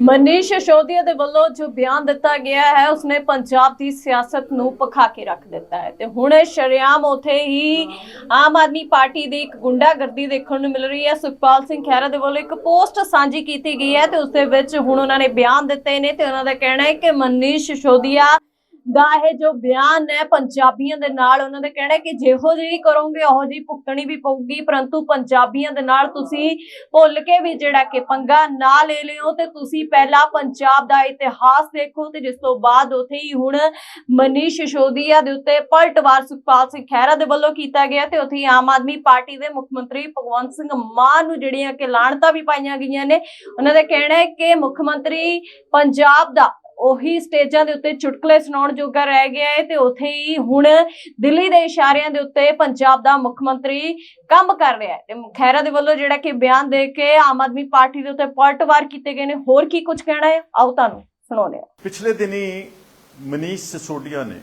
ਮਨੀਸ਼ ਸਿਸੋਦੀਆ ਦੇ ਵੱਲੋਂ ਜੋ ਬਿਆਨ ਦਿੱਤਾ ਗਿਆ ਹੈ, ਉਸਨੇ ਪੰਜਾਬ ਦੀ ਸਿਆਸਤ ਨੂੰ ਪਖਾ ਕੇ ਰੱਖ ਦਿੱਤਾ ਹੈ। ਤੇ ਹੁਣ ਸ਼ਰਿਆਮ ਉਥੇ ਹੀ ਆਮ ਆਦਮੀ ਪਾਰਟੀ ਦੀ ਇੱਕ ਗੁੰਡਾਗਰਦੀ ਦੇਖਣ ਨੂੰ ਮਿਲ ਰਹੀ ਹੈ। ਸੁਖਪਾਲ ਸਿੰਘ ਖਹਿਰਾ ਦੇ ਵੱਲੋਂ ਇੱਕ ਪੋਸਟ ਸਾਂਝੀ ਕੀਤੀ ਗਈ ਹੈ ਤੇ ਉਸ ਦੇ ਵਿੱਚ ਹੁਣ ਉਹਨਾਂ ਨੇ ਬਿਆਨ ਦਿੱਤੇ ਨੇ ਤੇ ਉਹਨਾਂ ਦਾ ਕਹਿਣਾ ਹੈ ਕਿ ਮਨੀਸ਼ ਸਿਸੋਦੀਆ ਦਾ ਇਹ ਜੋ ਬਿਆਨ ਹੈ ਪੰਜਾਬੀਆਂ ਦੇ ਨਾਲ, ਉਹਨਾਂ ਦਾ ਕਹਿਣਾ ਕਿ ਜਿਹੋ ਜਿਹੀ ਕਰੋਗੇ, ਉਹੋ ਜਿਹੀ ਭੁਗਤਣੀ ਵੀ ਪਊਗੀ, ਪਰੰਤੂ ਪੰਜਾਬੀਆਂ ਦੇ ਨਾਲ ਤੁਸੀਂ ਭੁੱਲ ਕੇ ਵੀ ਜਿਹੜਾ ਕਿ ਪੰਗਾ ਨਾ ਲੈ ਲਿਓ ਤੇ ਤੁਸੀਂ ਪਹਿਲਾਂ ਪੰਜਾਬ ਦਾ ਇਤਿਹਾਸ ਦੇਖੋ ਤੇ ਜਿਸ ਤੋਂ ਬਾਅਦ ਉਥੇ ਹੀ ਹੁਣ ਮਨੀਸ਼ ਸਿਸੋਦੀਆ ਦੇ ਉੱਤੇ ਪਲਟਵਾਰ ਸੁਖਪਾਲ ਸਿੰਘ ਖਹਿਰਾ ਦੇ ਵੱਲੋਂ ਕੀਤਾ ਗਿਆ ਤੇ ਉਥੇ ਹੀ ਆਮ ਆਦਮੀ ਪਾਰਟੀ ਦੇ ਮੁੱਖ ਮੰਤਰੀ ਭਗਵੰਤ ਸਿੰਘ ਮਾਨ ਨੂੰ ਜਿਹੜੀਆਂ ਕਿ ਲਾਣਤਾ ਵੀ ਪਾਈਆਂ ਗਈਆਂ ਨੇ। ਉਹਨਾਂ ਦਾ ਕਹਿਣਾ ਹੈ ਕਿ ਮੁੱਖ ਮੰਤਰੀ ਪੰਜਾਬ ਦਾ ਉਹੀ ਸਟੇਜਾਂ ਦੇ ਉੱਤੇ ਚੁਟਕਲੇ ਸੁਣਾਉਣ ਜੋਗਾ ਰਹਿ ਗਿਆ ਹੈ ਤੇ ਉਥੇ ਹੀ ਹੁਣ ਦਿੱਲੀ ਦੇ ਇਸ਼ਾਰਿਆਂ ਦੇ ਉੱਤੇ ਪੰਜਾਬ ਦਾ ਮੁੱਖ ਮੰਤਰੀ ਕੰਮ ਕਰ ਰਿਹਾ ਹੈ। ਤੇ ਖੈਰਾ ਦੇ ਵੱਲੋਂ ਜਿਹੜਾ ਕਿ ਬਿਆਨ ਦੇ ਕੇ ਆਮ ਆਦਮੀ ਪਾਰਟੀ ਦੇ ਉੱਤੇ ਪਲਟਵਾਰ ਕੀਤੇ ਗਏ ਨੇ। ਹੋਰ ਕੀ ਕੁਝ ਕਹਿਣਾ ਹੈ? ਆਓ ਤੁਹਾਨੂੰ ਸੁਣਾਉਂਦੇ ਹਾਂ। ਪਿਛਲੇ ਦਿਨੀ ਮਨੀਸ਼ ਸਿਸੋਡੀਆ ਨੇ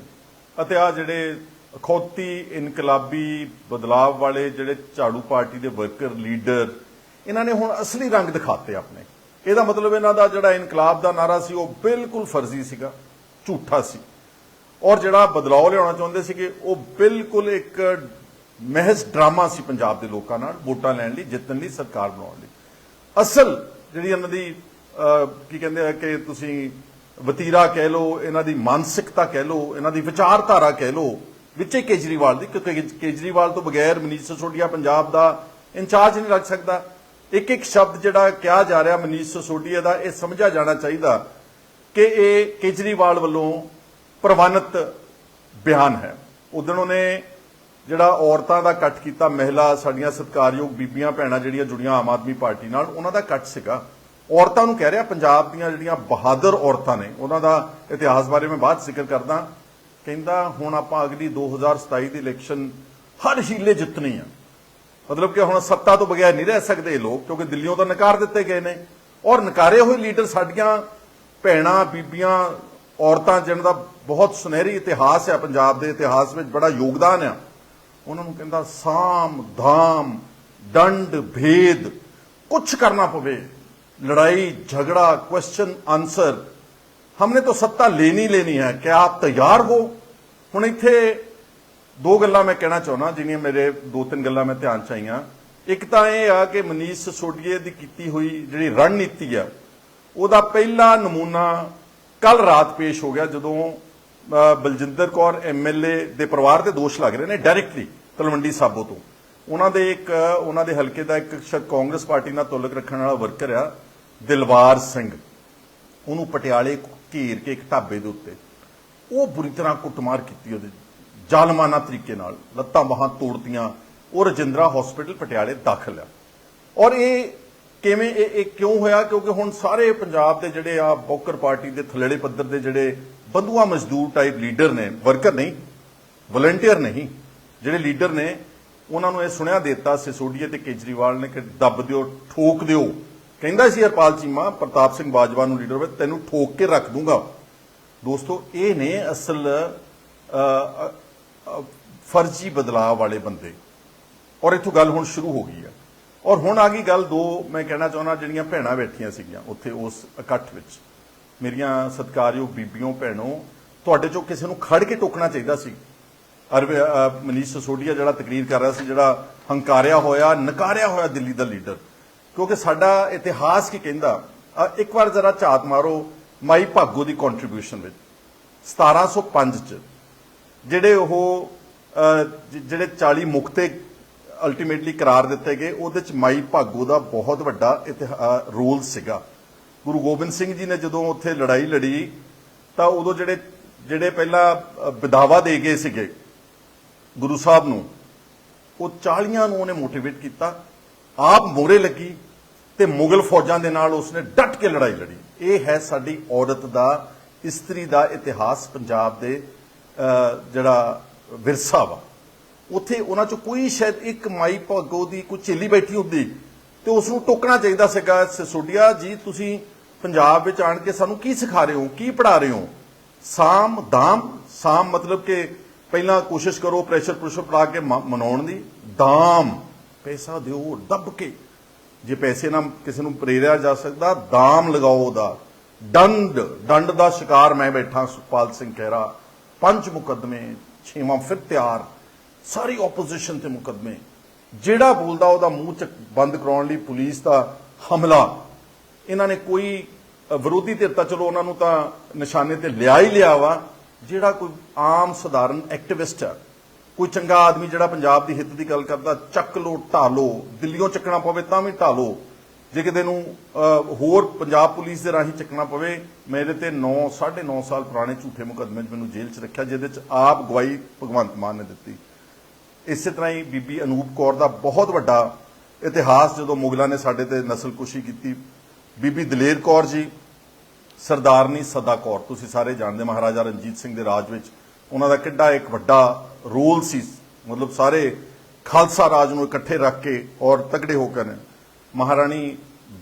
ਅਤੇ ਆ ਜਿਹੜੇ ਅਖੌਤੀ ਇਨਕਲਾਬੀ ਬਦਲਾਵ ਵਾਲੇ ਜਿਹੜੇ ਝਾੜੂ ਪਾਰਟੀ ਦੇ ਵਰਕਰ, ਲੀਡਰ, ਇਹਨਾਂ ਨੇ ਹੁਣ ਅਸਲੀ ਰੰਗ ਦਿਖਾਤੇ ਆਪਣੇ। ਇਹਦਾ ਮਤਲਬ ਇਹਨਾਂ ਦਾ ਜਿਹੜਾ ਇਨਕਲਾਬ ਦਾ ਨਾਰਾ ਸੀ, ਉਹ ਬਿਲਕੁਲ ਫਰਜ਼ੀ ਸੀਗਾ, ਝੂਠਾ ਸੀ। ਔਰ ਜਿਹੜਾ ਬਦਲਾਅ ਲਿਆਉਣਾ ਚਾਹੁੰਦੇ ਸੀਗੇ, ਉਹ ਬਿਲਕੁਲ ਇੱਕ ਮਹਿਜ਼ ਡਰਾਮਾ ਸੀ ਪੰਜਾਬ ਦੇ ਲੋਕਾਂ ਨਾਲ, ਵੋਟਾਂ ਲੈਣ ਲਈ, ਜਿੱਤਣ ਲਈ, ਸਰਕਾਰ ਬਣਾਉਣ ਲਈ। ਅਸਲ ਜਿਹੜੀ ਇਹਨਾਂ ਦੀ ਕੀ ਕਹਿੰਦੇ ਆ ਕਿ ਤੁਸੀਂ ਵਤੀਰਾ ਕਹਿ ਲਓ, ਇਹਨਾਂ ਦੀ ਮਾਨਸਿਕਤਾ ਕਹਿ ਲਓ, ਇਹਨਾਂ ਦੀ ਵਿਚਾਰਧਾਰਾ ਕਹਿ ਲਓ, ਵਿੱਚੇ ਕੇਜਰੀਵਾਲ ਦੀ, ਕਿਉਂਕਿ ਕੇਜਰੀਵਾਲ ਤੋਂ ਬਗੈਰ ਮਨੀਸ਼ ਸਿਸੋਦੀਆ ਪੰਜਾਬ ਦਾ ਇੰਚਾਰਜ ਨਹੀਂ ਰੱਖ ਸਕਦਾ। ਇੱਕ ਇੱਕ ਸ਼ਬਦ ਜਿਹੜਾ ਕਿਹਾ ਜਾ ਰਿਹਾ ਮਨੀਸ਼ ਸਿਸੋਦੀਆ ਦਾ, ਇਹ ਸਮਝਿਆ ਜਾਣਾ ਚਾਹੀਦਾ ਕਿ ਇਹ ਕੇਜਰੀਵਾਲ ਵੱਲੋਂ ਪ੍ਰਵਾਨਿਤ ਬਿਆਨ ਹੈ। ਉਦੋਂ ਉਹਨੇ ਜਿਹੜਾ ਔਰਤਾਂ ਦਾ ਇਕੱਠ ਕੀਤਾ, ਮਹਿਲਾ ਸਾਡੀਆਂ ਸਤਿਕਾਰਯੋਗ ਬੀਬੀਆਂ, ਭੈਣਾਂ ਜਿਹੜੀਆਂ ਜੁੜੀਆਂ ਆਮ ਆਦਮੀ ਪਾਰਟੀ ਨਾਲ, ਉਹਨਾਂ ਦਾ ਇਕੱਠ ਸੀਗਾ। ਔਰਤਾਂ ਨੂੰ ਕਹਿ ਰਿਹਾ, ਪੰਜਾਬ ਦੀਆਂ ਜਿਹੜੀਆਂ ਬਹਾਦਰ ਔਰਤਾਂ ਨੇ, ਉਹਨਾਂ ਦਾ ਇਤਿਹਾਸ ਬਾਰੇ ਮੈਂ ਬਾਅਦ ਜ਼ਿਕਰ ਕਰਦਾ। ਕਹਿੰਦਾ, ਹੁਣ ਆਪਾਂ ਅਗਲੀ 2027 ਦੀ ਇਲੈਕਸ਼ਨ ਹਰ ਹੀਲੇ ਜਿੱਤਣੀ ਆ। ਮਤਲਬ ਕਿ ਹੁਣ ਸੱਤਾ ਤੋਂ ਬਗੈਰ ਨਹੀਂ ਰਹਿ ਸਕਦੇ ਇਹ ਲੋਕ ਕਿਉਂਕਿ ਦਿੱਲੀੋਂ ਤਾਂ ਨਕਾਰ ਦਿੱਤੇ ਗਏ ਨੇ ਔਰ ਨਕਾਰੇ ਹੋਏ ਲੀਡਰ ਸਾਡੀਆਂ ਭੈਣਾਂ ਬੀਬੀਆਂ ਔਰਤਾਂ ਜਿਹਨਾਂ ਦਾ ਬਹੁਤ ਸੁਨਹਿਰੀ ਇਤਿਹਾਸ ਹੈ ਪੰਜਾਬ ਦੇ ਇਤਿਹਾਸ ਵਿੱਚ ਬੜਾ ਯੋਗਦਾਨ ਆ ਉਹਨਾਂ ਨੂੰ ਕਹਿੰਦਾ ਸਾਮ ਧਾਮ ਦੰਡ ਭੇਦ ਕੁਝ ਕਰਨਾ ਪਵੇ ਲੜਾਈ ਝਗੜਾ ਕੁਐਸਚਨ ਆਨਸਰ हमने तो सत्ता लेनी लेनी है क्या आप तैयार हो ਹੁਣ ਇੱਥੇ ਦੋ ਗੱਲਾਂ ਮੈਂ ਕਹਿਣਾ ਚਾਹੁੰਦਾ ਜਿਹੜੀਆਂ ਮੇਰੇ ਦੋ ਤਿੰਨ ਗੱਲਾਂ ਮੈਂ ਧਿਆਨ ਚ ਆਈਆਂ। ਇੱਕ ਤਾਂ ਇਹ ਆ ਕਿ ਮਨੀਸ਼ ਸੋਡੀਏ ਦੀ ਕੀਤੀ ਹੋਈ ਜਿਹੜੀ ਰਣਨੀਤੀ ਆ, ਉਹਦਾ ਪਹਿਲਾ ਨਮੂਨਾ ਕੱਲ ਰਾਤ ਪੇਸ਼ ਹੋ ਗਿਆ ਜਦੋਂ ਬਲਜਿੰਦਰ ਕੌਰ ਐਮਐਲਏ ਦੇ ਪਰਿਵਾਰ ਦੇ ਦੋਸ਼ ਲੱਗ ਰਹੇ ਨੇ ਡਾਇਰੈਕਟਲੀ ਤਲਵੰਡੀ ਸਾਬੋ ਤੋਂ। ਉਹਨਾਂ ਦੇ ਇੱਕ, ਉਹਨਾਂ ਦੇ ਹਲਕੇ ਦਾ ਇੱਕ ਸ਼ਾਇਦ ਕਾਂਗਰਸ ਪਾਰਟੀ ਨਾਲ ਤਾਲੁਕ ਰੱਖਣ ਵਾਲਾ ਵਰਕਰ ਆ ਦਿਲਵਾਰ ਸਿੰਘ। ਉਹਨੂੰ ਪਟਿਆਲੇ ਘੇਰ ਕੇ ਇੱਕ ਢਾਬੇ ਦੇ ਉੱਤੇ। ਉਹ ਬੁਰੀ ਤਰ੍ਹਾਂ ਕੁੱਟਮਾਰ ਕੀਤੀ ਉਹਦੇ ਜ਼ਾਲਮਾਨਾ ਤਰੀਕੇ ਨਾਲ ਲੱਤਾਂ ਬਾਹਾਂ ਤੋੜਤੀਆਂ, ਉਹ ਰਜਿੰਦਰਾ ਹਸਪੀਟਲ ਪਟਿਆਲੇ ਦਾਖਲ ਆ। ਔਰ ਇਹ ਕਿਵੇਂ ਇਹ ਇਹ ਕਿਉਂ ਹੋਇਆ? ਕਿਉਂਕਿ ਹੁਣ ਸਾਰੇ ਪੰਜਾਬ ਦੇ ਜਿਹੜੇ ਆ ਬੌਕਰ ਪਾਰਟੀ ਦੇ ਥਲੜੇ ਪੱਧਰ ਦੇ ਜਿਹੜੇ ਬੰਧੂਆ ਮਜ਼ਦੂਰ ਟਾਈਪ ਲੀਡਰ ਨੇ ਵਰਕਰ ਨਹੀਂ ਵਲੰਟੀਅਰ ਨਹੀਂ, ਜਿਹੜੇ ਲੀਡਰ ਨੇ, ਉਹਨਾਂ ਨੂੰ ਇਹ ਸੁਣਿਆ ਦਿੱਤਾ ਸਿਸੋਡੀਆ ਤੇ ਕੇਜਰੀਵਾਲ ਨੇ ਕਿ ਦੱਬ ਦਿਓ, ਠੋਕ ਦਿਓ। ਕਹਿੰਦਾ ਸੀ ਹਰਪਾਲ ਚੀਮਾ, ਪ੍ਰਤਾਪ ਸਿੰਘ ਬਾਜਵਾ ਨੂੰ ਲੀਡਰ ਵਿੱਚ, ਤੈਨੂੰ ਠੋਕ ਕੇ ਰੱਖ ਦੂੰਗਾ। ਦੋਸਤੋ, ਇਹ ਨੇ ਅਸਲ ਫਰਜ਼ੀ ਬਦਲਾਅ ਵਾਲੇ ਬੰਦੇ। ਔਰ ਇੱਥੋਂ ਗੱਲ ਹੁਣ ਸ਼ੁਰੂ ਹੋ ਗਈ ਆ। ਔਰ ਹੁਣ ਆ ਗਈ ਗੱਲ ਦੋ ਮੈਂ ਕਹਿਣਾ ਚਾਹੁੰਦਾ ਜਿਹੜੀਆਂ ਭੈਣਾਂ ਬੈਠੀਆਂ ਸੀਗੀਆਂ ਉੱਥੇ ਉਸ ਇਕੱਠ ਵਿੱਚ। ਮੇਰੀਆਂ ਸਤਿਕਾਰਯੋਗ ਬੀਬੀਓ, ਭੈਣੋ, ਤੁਹਾਡੇ ਚੋਂ ਕਿਸੇ ਨੂੰ ਖੜ ਕੇ ਟੋਕਣਾ ਚਾਹੀਦਾ ਸੀ। ਅਰਵ ਮਨੀਸ਼ ਸਿਸੋਦੀਆ ਜਿਹੜਾ ਤਕਰੀਰ ਕਰ ਰਿਹਾ ਸੀ, ਜਿਹੜਾ ਹੰਕਾਰਿਆ ਹੋਇਆ, ਨਕਾਰਿਆ ਹੋਇਆ ਦਿੱਲੀ ਦਾ ਲੀਡਰ। ਕਿਉਂਕਿ ਸਾਡਾ ਇਤਿਹਾਸ ਕੀ ਕਹਿੰਦਾ ਇੱਕ ਵਾਰ ਜ਼ਰਾ ਝਾਤ ਮਾਰੋ ਮਾਈ ਭਾਗੋ ਦੀ ਕੰਟਰੀਬਿਊਸ਼ਨ ਵਿੱਚ। 1705 ਚ ਜਿਹੜੇ ਉਹ ਜਿਹੜੇ 40 ਮੁਕਤੇ ਅਲਟੀਮੇਟਲੀ ਕਰਾਰ ਦਿੱਤੇ ਗਏ ਉਹਦੇ ਚ ਮਾਈ ਭਾਗੋ ਦਾ ਬਹੁਤ ਵੱਡਾ ਰੋਲ ਸੀਗਾ। ਗੁਰੂ ਗੋਬਿੰਦ ਸਿੰਘ ਜੀ ਨੇ ਜਦੋਂ ਉੱਥੇ ਲੜਾਈ ਲੜੀ ਤਾਂ ਉਦੋਂ ਜਿਹੜੇ ਜਿਹੜੇ ਪਹਿਲਾਂ ਅ, ਵਿਦਾਵਾ ਦੇ ਗਏ ਸੀਗੇ ਗੁਰੂ ਸਾਹਿਬ ਨੂੰ ਉਹ 40 ਨੂੰ ਉਹਨੇ ਮੋਟੀਵੇਟ ਕੀਤਾ। ਆਪ ਮੋਰੇ ਲੱਗੀ ਤੇ ਮੁਗਲ ਫੌਜਾਂ ਦੇ ਨਾਲ ਉਸਨੇ ਡਟ ਕੇ ਲੜਾਈ ਲੜੀ। ਇਹ ਹੈ ਸਾਡੀ ਔਰਤ ਦਾ ਇਸਤਰੀ ਦਾ ਇਤਿਹਾਸ ਪੰਜਾਬ ਦੇ ਜਿਹੜਾ ਵਿਰਸਾ ਵਾ, ਉੱਥੇ ਉਹਨਾਂ ਚੋਂ ਕੋਈ ਸ਼ਾਇਦ ਇੱਕ ਮਾਈ ਭਾਗੋ ਦੀ ਕੋਈ ਚੇਲੀ ਬੈਠੀ ਹੁੰਦੀ ਤੇ ਉਸ ਨੂੰ ਟੋਕਣਾ ਚਾਹੀਦਾ ਸੀਗਾ ਸਸੋਡੀਆ ਜੀ, ਤੁਸੀਂ ਪੰਜਾਬ ਵਿੱਚ ਆਣ ਕੇ ਸਾਨੂੰ ਕੀ ਸਿਖਾ ਰਹੇ ਹੋ, ਕੀ ਪੜਾ ਰਹੇ ਹੋ? ਸਾਮ ਦਾਮ, ਸਾਮ ਮਤਲਬ ਕਿ ਪਹਿਲਾਂ ਕੋਸ਼ਿਸ਼ ਕਰੋ ਪ੍ਰੈਸ਼ਰ ਪ੍ਰੈਸ਼ਰ ਪਾ ਕੇ ਮ- ਮਨਾਉਣ ਦੀ, ਦਾਮ, ਪੈਸਾ ਦਿਓ, ਦੱਬ ਕੇ। ਜੇ ਪੈਸੇ ਨਾਲ ਕਿਸੇ ਨੂੰ ਪ੍ਰੇਰਿਆ ਜਾ ਸਕਦਾ, ਦਾਮ ਲਗਾਓ ਉਹਦਾ। ਡੰਡ ਡੰਡ ਦਾ ਸ਼ਿਕਾਰ ਮੈਂ ਬੈਠਾ, ਸੁਖਪਾਲ ਸਿੰਘ ਖਹਿਰਾ ਪੰਜ ਮੁਕੱਦਮੇ, ਛੇਵਾਂ ਫਿਰ ਤਿਆਰ, ਸਾਰੀ ਆਪੋਜੀਸ਼ਨ ਤੇ ਮੁਕੱਦਮੇ। ਜਿਹੜਾ ਬੋਲਦਾ ਉਹਦਾ ਮੂੰਹ ਚ ਬੰਦ ਕਰਾਉਣ ਲਈ ਪੁਲਿਸ ਦਾ ਹਮਲਾ। ਇਹਨਾਂ ਨੇ ਕੋਈ ਵਿਰੋਧੀ ਧਿਰ ਤਾਂ ਚਲੋ ਉਹਨਾਂ ਨੂੰ ਤਾਂ ਨਿਸ਼ਾਨੇ ਤੇ ਲਿਆ ਹੀ ਲਿਆ ਵਾ। ਜਿਹੜਾ ਕੋਈ ਆਮ ਸਧਾਰਨ ਐਕਟਿਵਿਸਟ ਹੈ ਕੋਈ ਚੰਗਾ ਆਦਮੀ ਜਿਹੜਾ ਪੰਜਾਬ ਦੀ ਹਿੱਤ ਦੀ ਗੱਲ ਕਰਦਾ, ਚੱਕ ਲੋ ਢਾਲੋ ਦਿੱਲੀੋਂ ਚੱਕਣਾ ਪਵੇ ਤਾਂ ਵੀ ਢਾਲੋ ਜੇ ਕਿਤੇ ਨੂੰ ਹੋਰ ਪੰਜਾਬ ਪੁਲਿਸ ਦੇ ਰਾਹੀਂ ਚੱਕਣਾ ਪਵੇ, ਮੇਰੇ ਤੇ 9 9.5 ਸਾਲ ਪੁਰਾਣੇ ਝੂਠੇ ਮੁਕੱਦਮੇ 'ਚ ਮੈਨੂੰ ਜੇਲ੍ਹ 'ਚ ਰੱਖਿਆ, ਜਿਹਦੇ 'ਚ ਆਪ ਗਵਾਹੀ ਭਗਵੰਤ ਮਾਨ ਨੇ ਦਿੱਤੀ। ਇਸੇ ਤਰ੍ਹਾਂ ਹੀ ਬੀਬੀ ਅਨੂਪ ਕੌਰ ਦਾ ਬਹੁਤ ਵੱਡਾ ਇਤਿਹਾਸ ਜਦੋਂ ਮੁਗਲਾਂ ਨੇ ਸਾਡੇ ਤੇ ਨਸਲਕੁਸ਼ੀ ਕੀਤੀ। ਬੀਬੀ ਦਲੇਰ ਕੌਰ ਜੀ, ਸਰਦਾਰਨੀ ਸਦਾ ਕੌਰ, ਤੁਸੀਂ ਸਾਰੇ ਜਾਣਦੇ ਮਹਾਰਾਜਾ ਰਣਜੀਤ ਸਿੰਘ ਦੇ ਰਾਜ ਵਿੱਚ, ਉਹਨਾਂ ਦਾ ਕਿੱਡਾ ਇੱਕ ਵੱਡਾ ਰੋਲ ਸੀ। ਮਤਲਬ ਸਾਰੇ ਖਾਲਸਾ ਰਾਜ ਨੂੰ ਇਕੱਠੇ ਰੱਖ ਕੇ ਔਰ ਤਗੜੇ ਹੋ ਕੇ ਨੇ। ਮਹਾਰਾਣੀ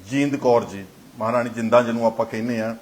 ਜੀਂਦ ਕੌਰ ਜੀ ਮਹਾਰਾਣੀ ਜਿੰਦਾਂ ਜਿਹਨੂੰ ਆਪਾਂ ਕਹਿੰਦੇ ਆ